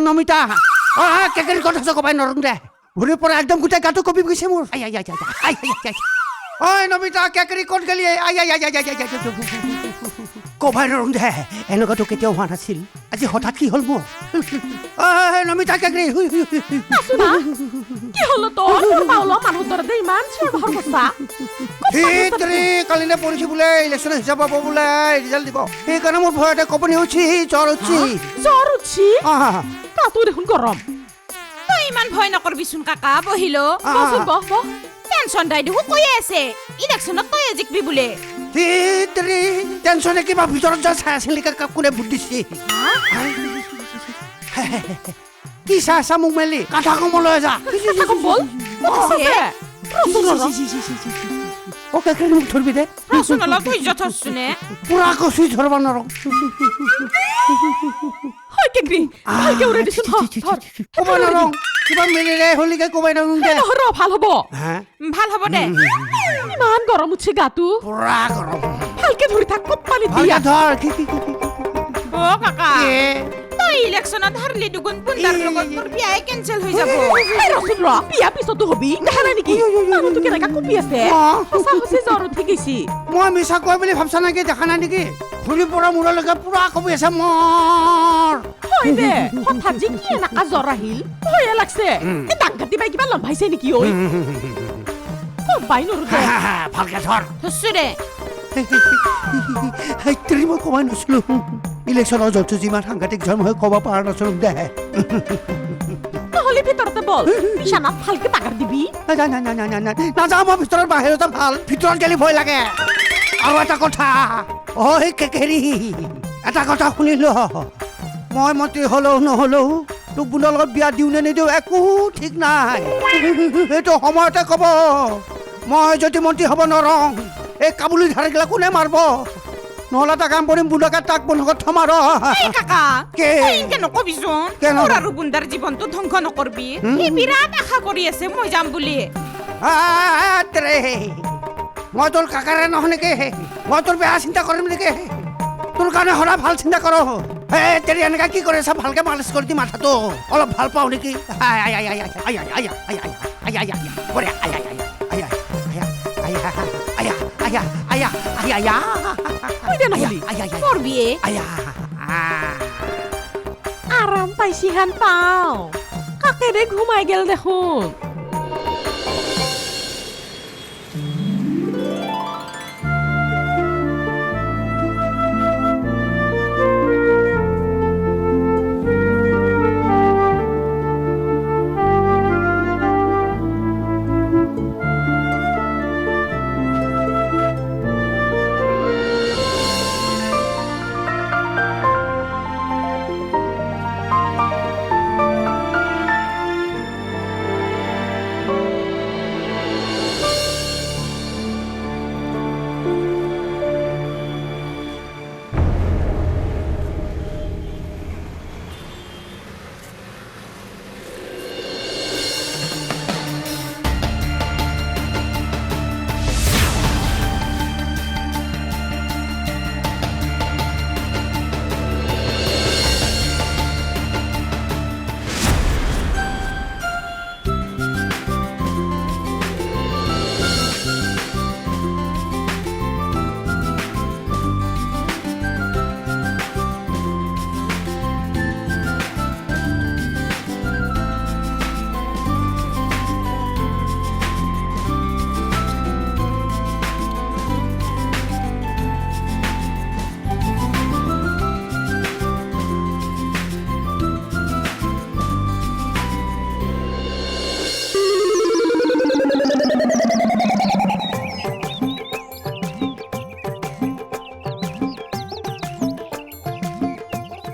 নমিতা কেকেৰি কথা আছে কবাই নৰং দে ভৰিৰ পৰা একদম গোটেই গাটো কপি গৈছে মোৰ আই আই আই আই আই আই আই ঐ নমিতা কেকেৰি ক'ত গেলি আই আই আই আই আই আই কভাৰ ৰন্ধে এনেকুৱাতো কেতিয়াও হোৱা নাছিল। আজি হঠাৎ কি হ'ল মোৰ? নমিতা বোলে ইলেকশ্যন হিচাপ পাব বোলে ৰিজাল্ট দিব। সেইকাৰণে মোৰ ভয়তে কপনি উঠি জ্বৰ উঠছি। জ্বৰ উঠি তাতো দেখোন গৰম। তই ইমান ভয় নকৰিবিচোন কাকা বহিলো। বহ বহ টেনশ্যন দাই দেখোন কৈয়ে আছে। ইলেকশ্যনত তই জিকিবি বোলে। তৰি টেনশ্যনে কিবা ভিতৰত যোৱা চাই আছিল নেকি কোনে ভোট দিছে কি চাই আছা মোক মেলি কাঠা কমলৈ যা ও কাকে মোক ধরবি দে শুনো লা তুই যত শুনে পুরা কসুই ধরব না রং হয় কেবি হয় কেউরে দিছ ধর ধর ও না রং কিবা মেলেৰিয়াই হলিকে ক'বাই নোৱাৰো দে নহয় ৰ ভালো হ'ব ভালো হ'ব দে ইমান গৰম উঠছে গাটো পুৰা গৰম ভালকে ধৰি থাক পানী দিয়া ধৰ কি কি কি অ কাকা ইলেকশ্যনত হাৰলি দুগুণ পুন্দাৰ লগত তোৰ বিয়াই কেঞ্চেল হৈ যাব এই ৰচোন ৰ বিয়া পিছতো হবি দেখা নাই নেকি মানুহটো কেনেকা কঁপি আছে অ। সঁচা সঁচি জ্বৰ উঠি গৈছি মই মিছা কয় বুলি ভাবছা নেকি দেখা নাই নেকি ভৰিৰ পৰা মূৰলৈকে পুৰা কবি আছে মোৰ হয় দে হঠাৎ যে কি এনেকা জ্বৰ আহিল ভয়ে লাগছে এই দাগ কাটি বাই কিবা লম্ভাইছে নেকি ঐ কবাই নৰো দে ভালকে ধৰ থচো দে মই ক'বাই নাছিলো ইলেকশ্যনৰ জন্তু যিমান সাংঘাতিক জন্ম হৈ ক'ব পৰা নাছিলো দে। নহ'লে ভিতৰতে বল। বিছানাত ভালকে বাগাৰ দিবি। মই ভিতৰত বাহিৰতে ভালো। ভিতৰত গেলি ভয় লাগে। আৰু এটা কথা। ঐ কেকেৰি এটা কথা শুনিল মই মন্ত্ৰী হ'লেও নহ'লেও তোক বোনৰ লগত বিয়া দিওঁ নে নিদিওঁ একো ঠিক নাই। সময়তে ক'ব। মই যদি মন্ত্ৰী হ'ব নোৱাৰোঁ এই কাবুলি ধাৰগিলা কোনে মাৰিব? নহ'লে এটা কাম কৰিম বুঢ়াকে তাক বন্ধকত থম আৰু এই কাকা কি? তই এনেকে নকবিচোন মোৰ আৰু বুন্দাৰ জীৱনটো ধ্বংস নকৰবি সি বিৰাট আশা কৰি আছে মই যাম বুলি মই তোৰ কাকাৰে নহয় নেকি মই তোৰ বেয়া চিন্তা কৰিম নেকি তোৰ কাৰণে সদায় ভালো চিন্তা কৰোঁ হে তেৰি এনেকা কি কৰি আছা ভালকে মালিচ কৰি দি মাথাটো অলপ ভালো পাওঁ নেকি আই, আয়া আয়া আয়া ওই দেন আয়া আয়া তোর বিয়ে আয়া আরাম পাইছি হান পাও কাকেরে ঘুমাই গেল দেখুন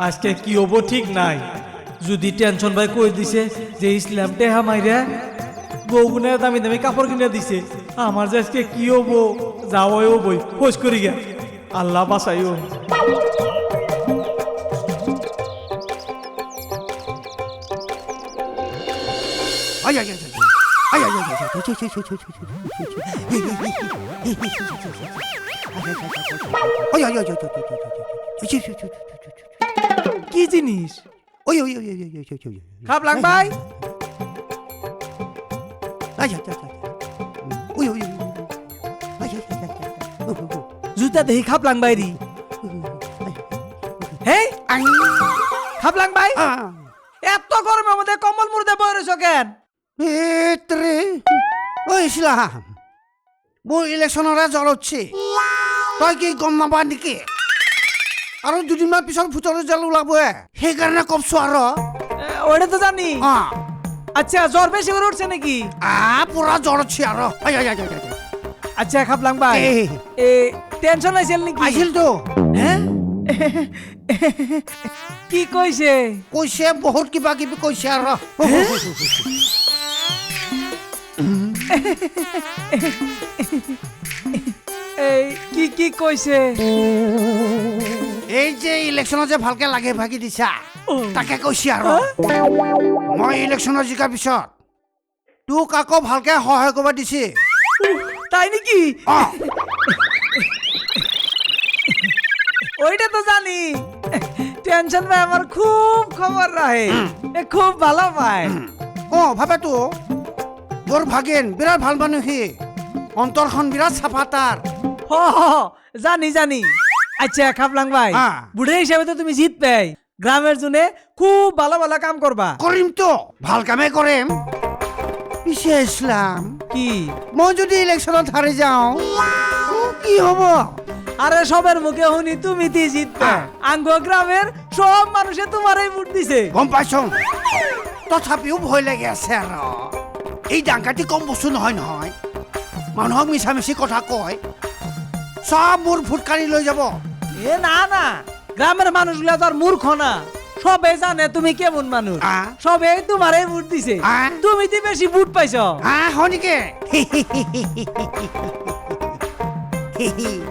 আজকে কি হব ঠিক নাই যদি টেনশন ভাই কই দিছে যে ইসলাম টেহা মাইরা বউগুনের দামি দামি কাপড় কিনে দিছে আমার যে আজকে কি হব যাওয়াইও বই খোঁজ করি গে আল্লাহ বাসাইও কি জিনিস ওই ওই ওই ওই ওই ওই ওই খাপ লাগ ভাই আচ্ছা আচ্ছা ওই ওই জুতা দেহি খাপ লাগ ভাই রি হে খাপ লাগ ভাই এত গরমের আমাদের কম্বল মুড়তে বই রয়েছ কেন রে ওই শিলা বউ ইলেকশনরা জল হচ্ছে তুই কি গম্মা বান্দিকে আৰু দুদিনমান পিছত ভোটৰ ৰিজাল্ট ওলাবই সেইকাৰণে কপছো আৰু। ওটা তো জানি? আচ্ছা জ্বর বেশি করে উঠছে নাকি? আ পুৰা জ্বৰ উঠছে আৰু। আই আই আই আই আই। আচ্ছা খাপ লাংবাই এই। এ টেনশন আইছিল নাকি? আহিলতো। হ্যাঁ কি কইছে কৈছে বহুত কিবা কিবি কৈছে আৰু। এই কি কি কইছে এই যে ইলেকশ্যনত যে ভালকে লাগে ভাগি দিছা তাকে কৈছে আৰু। মই ইলেকশ্যনত জিকাৰ পিছত তোক আকৌ ভালকে সহায় কৰিব দিছে। তাই নাকি? ওইটা তো জানি। টেনশন ভাই আমার খুব খবর এ খুব ভালো পায়। অ ভাবেতো মোৰ ভাগিন বিৰাট ভালো মানুহ সি। অন্তৰখন বিৰাট চাফা হ, জানি জানি। আচ্ছা খাপলাং ভাই হ্যাঁ। বুড়ে হিসাবে তো তুমি জিত পাই গ্রামের জন্য খুব ভালো ভালো কাম করবা। কৰিমতো ভালো কামেই কৰিম পিছে ইছলাম কি? মই যদি ইলেকশ্যনত হাৰি যাওঁ কি হ'ব? আরে সবের মুখে শুনি তুমি তি জিতবে আঙ্গ গ্রামের সব মানুষে তোমারই ভোট দিছে। গম পাইছ? তথাপিও ভয় লাগি আছে আৰু। এই ডাংকাটি কম বস্তু নহয় নহয়। মানুহক মিছামিছি কথা কয়। চব মোৰ ভোট কাঢ়ি লৈ যাব। এ না না। গ্রামের মানুষগুলা তো আর মূর্খ না। সবে জানে তুমি কেমন মানুষ। সবে তোমারই ভোট দিছে। আহ। তুমি তো বেশি ভোট পাইছ। হা হয় নেকি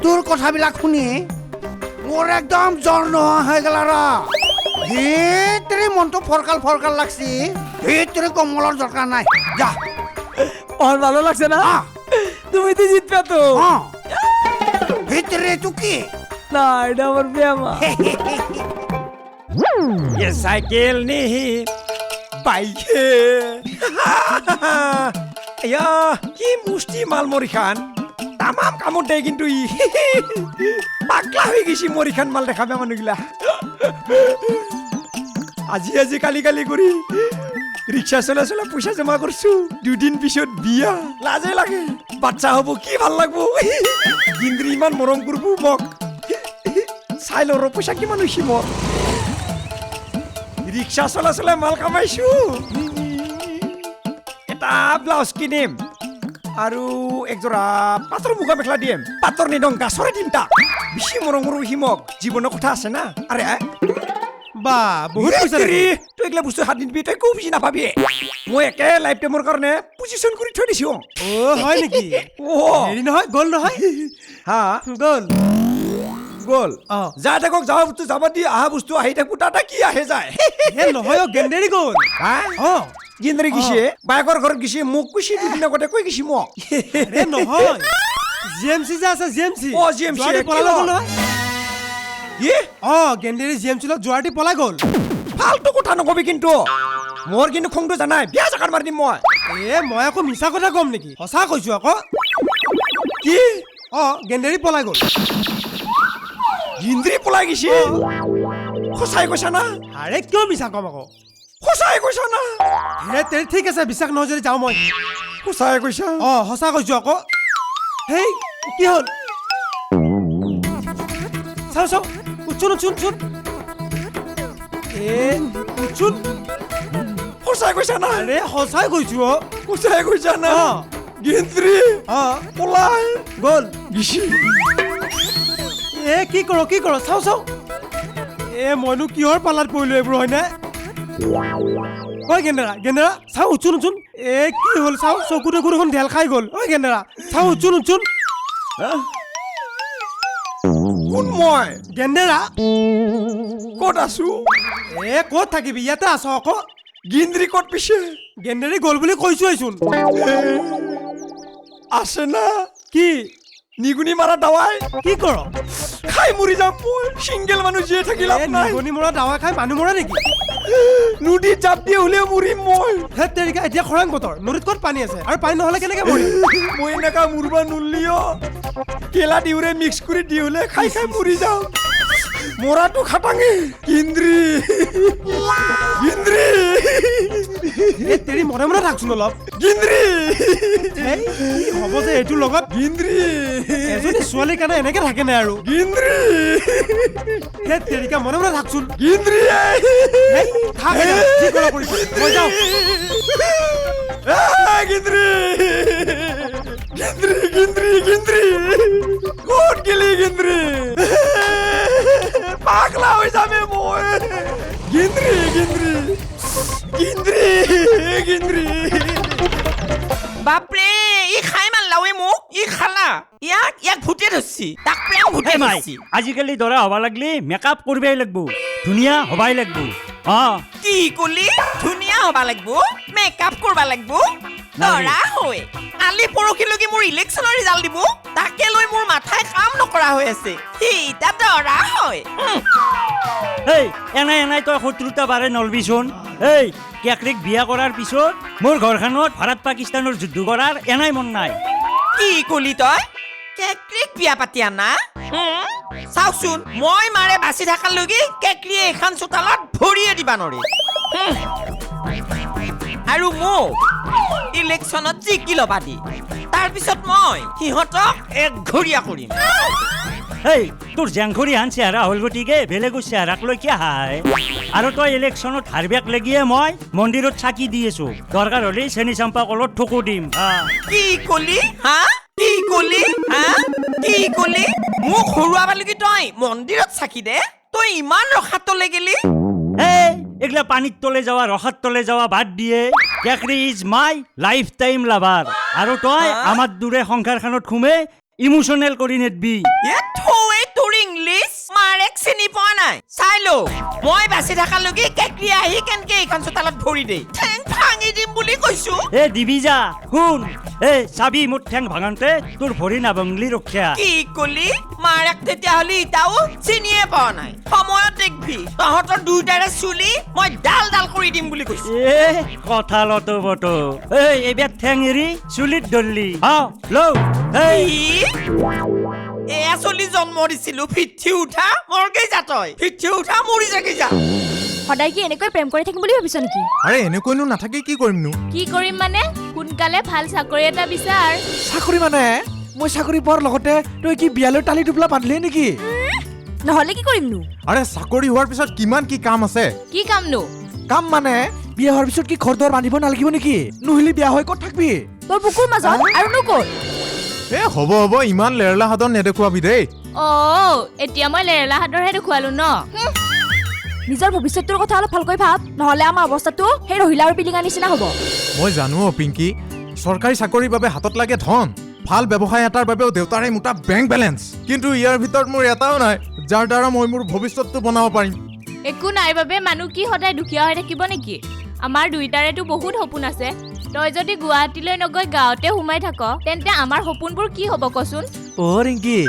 তোৰ কথাবিলাক শুনি মোৰ একদম জ্বৰ নোহোৱা হৈ গ'ল আৰু ভিতৰি মনটো ফৰকাল ফৰকাল লাগছি। ভিতৰি কম্বলৰ দৰকাৰ নাই। যা। আমার ভালো লাগছে না। তুমি তো জিতবে তো ভিতৰি এইটো কি? না এটা আমার বেমা ये साइकिल नहीं বাইক ইয়া কি মুষ্টি মাল মরিখান তামাম কামত দেয় কিন্তু ই পাগলা হয়ে গেছি মরিখান মাল দেখাবে মানুহগিলা আজি আজি কালি কালি কৰি ৰিক্সা চলাই চলাই পইচা জমা কৰছো দুদিন পিছত বিয়া লাজে লাগে বাচ্চা হ'ব কি ভাল লাগব গিন্দ্ৰি ইমান মৰম কৰব মোক চাই ল ৰ পইচা কিমান হৈছে মোক ৰিক্সা চলাই চলাই মাল কামাইছো? এটা ব্লাউজ কিনিম। আৰু একযোৰা পাটৰ মুগা মেখেলা দিম। পাটৰ নিদং গাছৰে তিনিটা। বেছি মৰম মৰম হিমক। জীৱনৰ কথা আছে না? আৰে। বা বহুত পইচা তই এইগিলা বস্তু হাত নিদিবি তই একো বুজি নাপাবি। মই একে লাইফ টাইমৰ কাৰণে পজিশ্যন কৰি থৈ দিছো। অ হয় নেকি? হেৰি নহয় গ'ল নহয়? হা? গ'ল। গ'ল। যা থাকক যাৱা বস্তু যাব দি অহা বস্তু আহি থাকো তাতে কি আহে যায়? হে নহয় অ গ'ল। হা? গিছে বায়েকৰ ঘৰত গিছে মোক কৈছে দুদিন আগতে কৈ গিছি মোক? নহয়। জি এম চি যে আছে জি এম চি অ? গ'ল নহয়। অ গেন্দেৰি জি এম চি লগত যোৱাৰাতি পলাই গ'ল। ফাল্টু কথা নকবি কিন্তু। মোৰ কিন্তু খংটো জানাই। বিয়া জাগাত মাৰি দিম মই। এ মই আকৌ মিছা কথা ক'ম নেকি? সঁচা কৈছো আকৌ। কি? অ গেন্দেৰি পলাই গ'ল। গিন্দ্ৰি পলাই গিছে। সঁচাই কৈছা না? আৰে কিয় মিছা ক'ম আকৌ? সঁচাই কৈছা না? হে তেৰি ঠিক আছে বিশ্বাস নহয় যদি যাওঁ মই। সঁচাই কৈছা অ সঁচা কৈছো আকৌ। হেই কি হ'ল? চাওঁ চাওঁ। উঠছোন উঠছোন উঠছোন এ উঠছোন সঁচাই কৈছা না? আৰে সঁচাই কৈছো অ। সঁচাই কৈছা না। গিন্দ্ৰি অ। পলাই গ'ল। গিছি। এ কি কৰ কি কৰ? চাওঁ চাওঁ। এ মইনো কিহৰ পালাত পৰিলো এইবোৰ হয়নে? ঐ গেন্দেৰা গেন্দেৰা চাওঁ উঠছোন উঠছোন এ কি হ'ল চাওঁ চকু টকু দেখোন ঢেল খাই গ'ল। ঐ গেন্দেৰা চাওঁ উঠছোন উঠছোন কোন মই? গেন্দেৰা। ক'ত আছো? এ ক'ত থাকিবি? ইয়াতে আছ আকৌ গিন্দ্ৰি ক'ত পিছে? গেন্দেৰি গ'ল বুলি কৈছোৱেচোন। আছে না? কি? নিগুনি মারা দাৱাই কি কৰ খাই মৰি যাম মই চিংগেল মানুহ জীয়াই থাকি লাভ নাই। নিগুনি মৰা দাৱা খাই মানুহ মৰা নেকি? নদীত জাপ দিয়ে হ'লেও মৰিম মই। হে তেৰিকা এতিয়া খৰাং বতৰ। নদীত ক'ত পানী আছে? আৰু পানী নহ'লে কেনেকে মৰিম? মই এনেকা মৰিব নোৱাৰিও কেলা দিউৰে মিক্স কৰি দি হ'লে খাই খাই মৰি যাওঁ। মৰাটো খাটাঙে ইন্দ্ৰী ইন্দ্ৰী এই তেৰি মনে মনে থাকচোন অলপ গিন্দ্ৰী এই, কি হ'ব যে এইটোৰ লগত? গিন্দ্ৰী এজনী ছোৱালীৰ কাৰণে এনেকে থাকে নে আৰু? গিন্দ্ৰী হে তেৰিকা মনে মনে থাকচোন গিন্দ্ৰী মই যাওঁ। গিন্দ্ৰী গিন্দ্ৰী গিন্দ্ৰী গিন্দ্ৰী ক'ত গেলি গিন্দ্ৰী পাগলা ই খাই মোক ই খালা। ইয়াক ইয়াক ভূতে তাক ভূতে আজিকালি দৰা হবা লাগলি মেকআপ কৰিবই লাগব। ধুনীয়া হবাই লাগব। অ। কি কলি? ধুনীয়া হবা লাগব। মেকআপ কৰবা লাগব। দৰা হৈ। কালি পৰহিলৈকে মোৰ ইলেকশ্যনৰ ৰিজাল্ট দিব। তাকে লৈ মোৰ মাথাই কাম নকৰা হৈ আছে। সি এতিয়া দৰা হয়। এই এনাই এনাই তই শত্ৰুতা বাৰে নলবিচোন এই কেকৰিক বিয়া কৰাৰ পিছত মোৰ ঘৰখনত ভাৰত পাকিস্তানৰ যুদ্ধ কৰাৰ এনাই মন নাই। কি কলি তই? কেকৰিক বিয়া পাতি আনা? চাওকচোন মই মাৰে বাচি থকালৈকে কেকৰিয়ে এইখন চোতালত ভৰিয়ে দিবা নৰে। আৰু মোক ইলেকশ্যনত জিকি ল'বা দি। তাৰপিছত মই সিহঁতক একঘৰীয়া কৰিম। এই তোৰ জেংখৰি হান চেহেৰা হ'ল গতিকে বেলেগৰ চেহেৰাক লৈ কিয় হাই? আৰু তই ইলেকশ্যনত হাৰবেক লাগিয়ে মই মন্দিৰত চাকি দি আছো। দৰকাৰ হ'লে চেনি চাম্পা কলত ঠকু দিম কি কলি হা? কি কলি হা? কি কলি? মোক হৰুৱাবালৈকে তই মন্দিৰত চাকি দে? তই ইমান ৰখাতলৈ গেলি? এই এগুলা পানির তলে যাওয়া রহার তলে যাওয়া বাদ দিয়ে ক্যাকরি is my lifetime lover আৰু তই আমার দূরে সংসারখানত খুমে ইমোশনেল কৰি নেদবি তোৰ মাৰেক চিনি পোৱা নাই। চাই ল মই বাচি থকালৈকে কেকৰি আহি কেনেকে এইখন চোতালত ভৰি দে ঠেং ভাঙি দিম বুলি কৈছো। এ দিবি যা। শুন। এ চাবি মোৰ ঠেং ভাঙান্তে তোৰ ভৰি নাভাঙলি ৰক্ষা। কি কলি? মাৰেক তেতিয়াহ'লে ইটাও চিনিয়ে পোৱা নাই। সময়ত দেখবি তহঁতৰ দুয়োটাৰে চুলি মই ডাল ডাল কৰি দিম বুলি কৈছো। এ কথা লতো বতো এই এইবাৰ ঠেং এৰি চুলিত ধৰলি হ লও। এই। এয়া চলি জন্ম দিছিলো ফিঠি উঠা মৰগেই যা তই। ফিঠি উঠা মৰি যাগি যা। সদায় কি এনেকৈ প্ৰেম কৰি থাকিম বুলি ভাবিছ নেকি? আৰে এনেকৈনো নাথাকি কি কৰিমনো? কি কৰিম মানে? সোনকালে ভালো চাকৰি এটা বিচাৰ। চাকৰি মানে? মই চাকৰি পোৱাৰ লগতে তই কি বিয়ালৈ টালি টোপলা বান্ধলি নেকি? নহ'লে কি কৰিমনো? আৰে চাকৰি হোৱাৰ পিছত কিমান কি কাম আছে? কি কামনো? কাম মানে? বিয়া হোৱাৰ পিছত কি ঘৰ দুৱাৰ বান্ধিব নালাগিব নেকি? নহ'লে বিয়া হৈ ক'ত থাকবি? তোৰ বুকুৰ মাজত আৰুনো ক'ত? এ হ'ব হ'ব ইমান লেৰলা হাতত নেদেখুৱাবি দেই। অ' এতিয়া মই লেৰেলা হাতৰহে দেখুৱালো ন। নিজৰ ভৱিষ্যতটোৰ কথা অলপ ভালকৈ ভাব নহ'লে আমাৰ অৱস্থাটো সেই ৰহিলা আৰু পিলিঙা নিচিনা হ'ব। মই জানো অ পিংকি। চৰকাৰী চাকৰিৰ বাবে হাতত লাগে ধন। ভাল ব্যৱসায় এটাৰ বাবেও দেউতাৰে মোটা বেংক বেলেঞ্চ কিন্তু ইয়াৰ ভিতৰত মোৰ এটাও নাই যাৰ দ্বাৰা মই মোৰ ভৱিষ্যতটো বনাব পাৰিম। একো নাই বাবে মানুহ কি সদায় দুখীয়া হৈ থাকিব নেকি? আমাৰ দুইটাৰেতো বহুত সপোন আছে। তই যদি গুৱাহাটীলৈ নগৈ গাঁৱতে সোমাই থাক তেন্তে আমাৰ সপোনবোৰ কি হ'ব কচোন? অ' ৰিংকি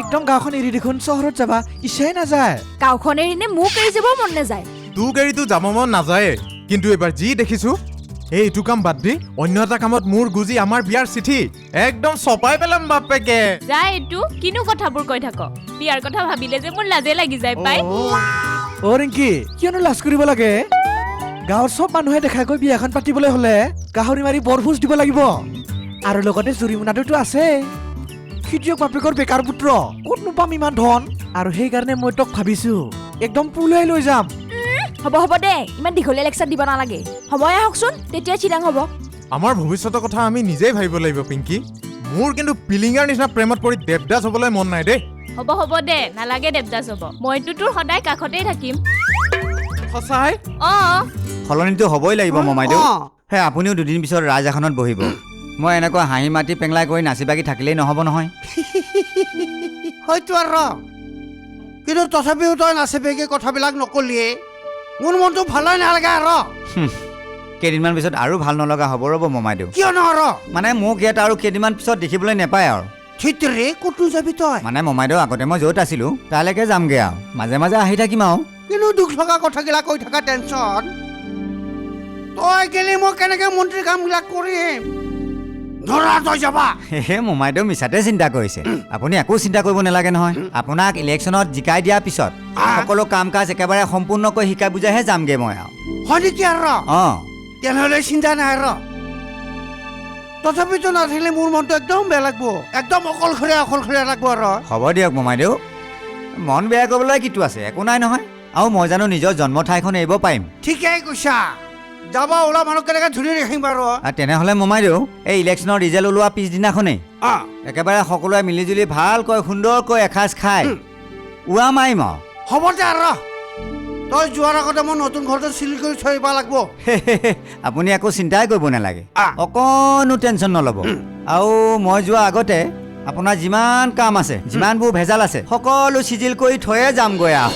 একদম গাঁওখন এৰি দেখোন চহৰত যাবা ইচ্ছাই নাযায়। গাঁওখন এৰিনে মোক এৰি যাব মন নাযায়? তোক এৰিতো যাব মন নাযায়ে কিন্তু এইবাৰ যি দেখিছো এই এইটো কাম বাদ দি অন্য এটা কামত মোৰ গুজি আমাৰ বিয়াৰ চিঠি একদম চপাই পেলাম বাপেকে। যা এইটো কিনো কথাবোৰ কৈ থাক? বিয়াৰ কথা ভাবিলে যে মোৰ লাজে লাগি যায় পাই? অ' ৰিংকি কিয়নো লাজ কৰিব লাগে? গাঁৱৰ চব মানুহে দেখাকৈ বিয়াখন পাতিবলৈ হ'লে গাহৰি মাৰি বৰভোজ দিব লাগিব। আৰু লগতে জৰিমনাটোতো আছে খেতিয়ক বাপেকৰ বেকাৰ পুত্ৰ ক'তনো পাম ইমান ধন? আৰু সেইকাৰণে মই তোক ভাবিছো একদম পুলাই লৈ যাম। হ'ব হ'ব দে ইমান দীঘলীয়া লেকচাৰ দিব নালাগে। সময় আহকচোন তেতিয়া চিৰাং হ'ব। আমাৰ ভৱিষ্যতৰ কথা আমি নিজেই ভাবিব লাগিব পিংকি। মোৰ কিন্তু পিলিঙাৰ নিচিনা প্ৰেমত পৰি দেৱদাস হ'বলৈ মন নাই দেই। হ'ব হ'ব দে নালাগে দেৱদাস হ'ব। মইতো তোৰ সদায় কাষতেই থাকিম। সঁচাই? অঁ। সলনিটো হ'বই লাগিব মমাইদেউ। হে আপুনিও দুদিন পিছত ৰাজ এখনত বহিব। মই এনেকুৱা হাঁহি মাতি পেংলাই কৰি নাচি বাগি থাকিলেই নহ'ব নহয়। হয়তো আৰু ৰ। কিন্তু তথাপিও তই নাচিবিকে কথাবিলাক নকলিয়ে। মোৰ মনটো ভালেই নালাগে আৰু কেইদিনমান পিছত আৰু ভাল নলগা হ'ব ৰ'ব মমাইদেউ কিয় নহয় মানে মোক ইয়াত আৰু কেইদিনমান পিছত দেখিবলৈ নাপায় আৰু। থিতৰে ক'তো যাবি তই? মানে মমাইদেউ আগতে মই য'ত আছিলোঁ তালৈকে যামগৈ আৰু। মাজে মাজে আহি থাকিম আৰু। কিন্তু দুখ লগা কথাগিলা কৈ থকা টেনচন। তই গেলি মই কেনেকে মন্ত্ৰী কামবিলাক কৰিম? ধৰা তই যাবা। হে মোমাইদেউ মিছাতে চিন্তা কৰিছে। আপুনি একো চিন্তা কৰিব নালাগে নহয়। আপোনাক ইলেকশ্যনত জিকাই দিয়াৰ পিছত সকলো কাম কাজ একেবাৰে সম্পূৰ্ণকৈ শিকাই বুজাইহে যামগৈ মই আৰু। হয় নেকি আৰু? অঁ। তেনেহ'লে চিন্তা নাই আৰু। তথাপিতো নাথাকিলে মোৰ মনটো একদম বেয়া লাগব। একদম অকলশৰীয়া অকলশৰীয়া লাগব আৰু। হ'ব দিয়ক মোমাইদেউ মন বেয়া কৰিবলৈ কিটো আছে একো নাই নহয়। আৰু মই জানো নিজৰ জন্ম ঠাইখন এৰিব পাৰিম। ঠিকেই কৈছা। যাব ওলা মানুহ কেনেকে ধৰি ৰাখিম বাৰু। আৰু তেনেহ'লে মোমাইদেউ এই ইলেকশ্যনৰ ৰিজাল্ট ওলোৱা পিছদিনাখনেই। অঁ একেবাৰে সকলোৱে মিলিজুলি ভালকৈ সুন্দৰকৈ এসাঁজ খাই। উৰা মাৰিম আৰু হ'ব দে আৰু তই যোৱাৰ আগতে মই নতুন ঘৰটো চিল কৰি থৈ আহিব লাগব। আপুনি একো চিন্তাই কৰিব নালাগে। অকণো টেনশ্যন নল'ব। আৰু মই যোৱাৰ আগতে আপোনাৰ যিমান কাম আছে যিমানবোৰ ভেজাল আছে সকলো চিজিল কৰি থৈয়ে যামগৈ আৰু